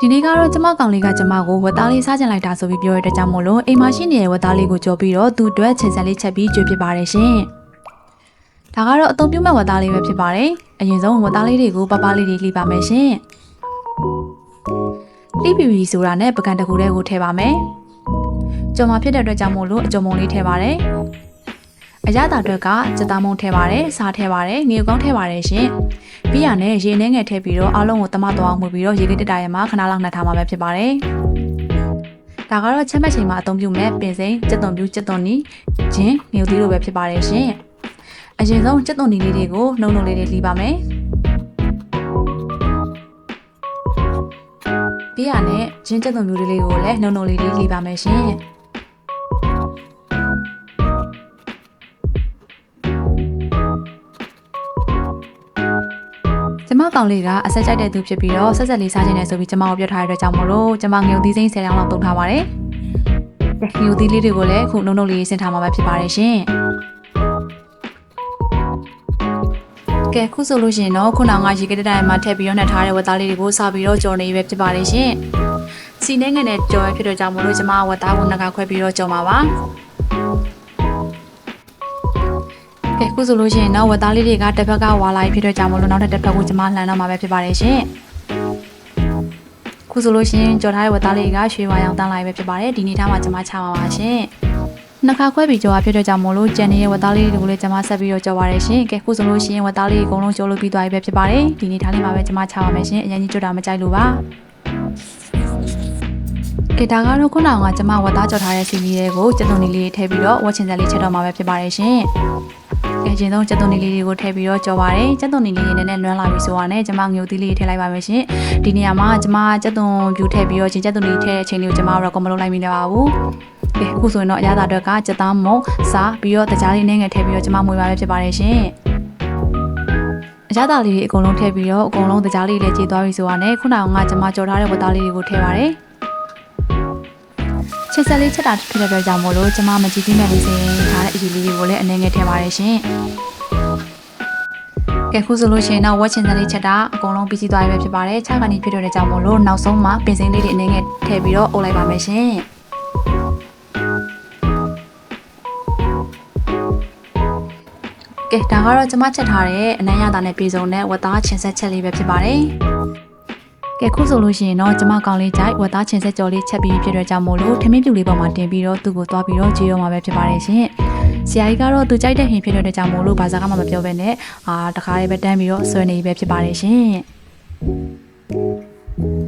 ဒီနေ့ကတော့ကျမကောင်လေးကကျမကိုဝက်သားလေးစားကျင်လိုက်တာဆိုပြီးပြောရတဲ့ကြောင့်မို့လို့အိမ်မှာရှိနေတဲ့ဝက်သားလေးကိုကြော်ပြီးတော့သူ့အတွက်ချင်ဆက်လေးချက်ပြီးကြွေးဖြစ်ပါတယ်ရှင်။ဒါကတော့အသုံးပြုမဲ့ဝက်သားလေးပဲဖြစ်ပါတယ်။အရင်ဆုံးဝက်သားလေးတွေကိုပပလေးတွေလှီပါမယ်ရှင်။လှီပြီးပြီဆိုတာနဲ့ပကံတစ်ခုတည်းကိုထည့်ပါမယ်။ကြော်မှာဖြစ်တဲ့အတွက်ကြောင့်မို့လို့အကြုံမုံလေးထည့်ပါတယ်။အရသာအတွက်ကစက်သားမုံထည့်ပါတယ်၊စားထည့်ပါတယ်၊ငရုတ်ကောင်းထည့်ပါတယ်ရှင်။ ပြီးရနဲ့ရေနှဲငယ်ထည့်ပြီးတော့အားလုံးကိုတမသွားအောင်မှုပြီးတော့ရေကတက်တာရမှာခဏလောက်နှက်ထားမှာပဲဖြစ်ပါတယ်။ဒါကတော့ချက်မဲ့ချိန်မှာအသုံးပြုမဲ့ပင်စိမ်း၊ကြက်သွန်ပြူကြက်သွန်နီဂျင်းငရုတ်သီးလိုပဲဖြစ်ပါတယ်ရှင်။အရင်ဆုံးကြက်သွန်နီလေးတွေကိုနှုံနှုံလေးတွေလှီးပါမယ်။ပြီးရနဲ့ဂျင်းကြက်သွန်ပြူလေးလေးကိုလည်းနှုံနှုံလေးလေးလှီးပါမယ်ရှင်။ ကျမကောင်လေးကအဆက်ကြိုက်တဲ့သူဖြစ်ပြီးတော့ဆက်ဆက်လေးစားခြင်းနဲ့ဆိုပြီးကျမကိုပြောထားတဲ့အတွက်ကြောင့်မလို့ကျမငရုတ်သီးစိမ်း10တောင်လောက်တုံးထားပါတယ်။ငရုတ်သီးလေးတွေကိုလည်းအခုနှုံနှုတ်လေးဆင်ထားမှာပဲဖြစ်ပါတယ်ရှင်။ကဲခုဆိုလို့ရှိရင်တော့ခုနောင်ကရေကတဲ့တိုင်မှာထည့်ပြီးတော့နှက်ထားတဲ့ဝက်သားလေးတွေကိုစားပြီးတော့ကြော်နေပဲဖြစ်ပါတယ်ရှင်။စီနေငယ်နဲ့ကြော်ရဖြစ်တော့ကြောင့်မလို့ကျမဝက်သားကိုနှက်ကခွဲပြီးတော့ကြော်မှာပါ။ ကဲခုဆိုလို့ရှိရင်တော့ဝက်သားလေးတွေကတစ်ဖက်ကဝါလာပြီးဖြစ်တော့ကြောင့်မလို့နောက်ထပ်တစ်ဖက်ကိုကျမလှန်တော့မှာပဲဖြစ်ပါတယ်ရှင်ခုဆိုလို့ရှိရင်ကြော်ထားတဲ့ဝက်သားလေးကရွှေဝါရောင်တန်းလာပဲဖြစ်ပါတယ်ဒီနေ့ထားမှာကျမချပါပါရှင်နှစ်ခါခွဲပြီးကြော်ရဖြစ်တော့ကြောင့်မလို့ကြံနေတဲ့ဝက်သားလေးတွေကိုလည်းကျမဆက်ပြီးတော့ကြော်ပါရရှင်ကဲခုဆိုလို့ရှိရင်ဝက်သားလေးအကုန်လုံးကြော်လို့ပြီးသွားပြီပဲဖြစ်ပါတယ်ဒီနေ့ထားလေးမှာပဲကျမချပါမယ်ရှင်အရင်ကြီးကြော်တာမကြိုက်လို့ပါကဲဒါကတော့ခုနကကျမဝက်သားကြော်ထားတဲ့စီမီတွေကိုကျက်သွန်လေးလေးထည့်ပြီးတော့ဝက်ချင်စက်လေးချက်တော့မှာပဲဖြစ်ပါတယ်ရှင် ကဲအရင်ဆုံးကျက်သွန်နေလေးတွေကိုထည့်ပြီးတော့ကြော်ပါတယ်ကျက်သွန်နေလေးတွေနည်းနည်းလွမ်းလာပြီဆိုတော့ねကျမငြိုသီးလေးထည့်လိုက်ပါမယ်ရှင်ဒီနေရာမှာကျမကျက်သွန်ဖြူထည့်ပြီးတော့ချင်းကျက်သွန်လေးထည့်တဲ့အချိန်လေးကိုကျမတော့ကမလုပ်လိုက်မိနေပါဘူးကဲအခုဆိုရင်တော့အရသာအတွက်ကကျက်သားမုံစားပြီးတော့တကြားလေးနဲ့ငယ်ထည့်ပြီးတော့ကျမမွေပါပဲဖြစ်ပါတယ်ရှင်အရသာလေးတွေအကုန်လုံးထည့်ပြီးတော့အကုန်လုံးတကြားလေးတွေကြေသွားပြီဆိုတော့ねခုနကငါကျမကြော်ထားတဲ့ဝတ်သားလေးတွေကိုထည့်ပါတယ်ချက်ဆက်လေးချက်တာဖြစ်တဲ့အတွက်ကြောင့်မို့လို့ကျမမကြည့်သိမဲ့လေးစင်းထား တဲ့အရေးလေးတွေကိုလည်းအနေငယ်ထည့်ပါတယ်ရှင်။ကဲခုဆိုလို့ရှိရင်တော့ဝက်ချင်စလေးချက်တာအကုန်လုံးပြီးစီးသွားပြီပဲဖြစ်ပါတယ်။ခြောက်ကနေဖြစ်တဲ့ကြောင့်မို့လို့နောက်ဆုံးမှာပင်စိမ်းလေးတွေအနေငယ်ထည့်ပြီးတော့အုပ်လိုက်ပါမယ်ရှင်။ကဲဒါကတော့ကျမချက်ထားတဲ့အနမ်းရတာနဲ့ပြည်စုံတဲ့ဝက်သားချင်ဆက်ချက်လေးပဲဖြစ်ပါတယ်။ကဲခုဆိုလို့ရှိရင်တော့ကျမကောင်လေးကြိုက်ဝက်သားချင်ဆက်ကြော်လေးချက်ပြီးဖြစ်တဲ့ကြောင့်မို့လို့ထမင်းပြူလေးပေါ်မှာတင်ပြီးတော့သူ့ကိုသွားပြီးတော့ကြည့်ရမှာပဲဖြစ်ပါတယ်ရှင်။ ဆရာကြီးကတော့သူကြိုက်တဲ့ဟင်ဖြစ်တဲ့ကြောင့်မို့လို့ဘာသာကမှမပြောဘဲနဲ့အာတခါလေးပဲတန်းပြီးတော့ဆွဲနေပဲဖြစ်ပါတယ်ရှင်။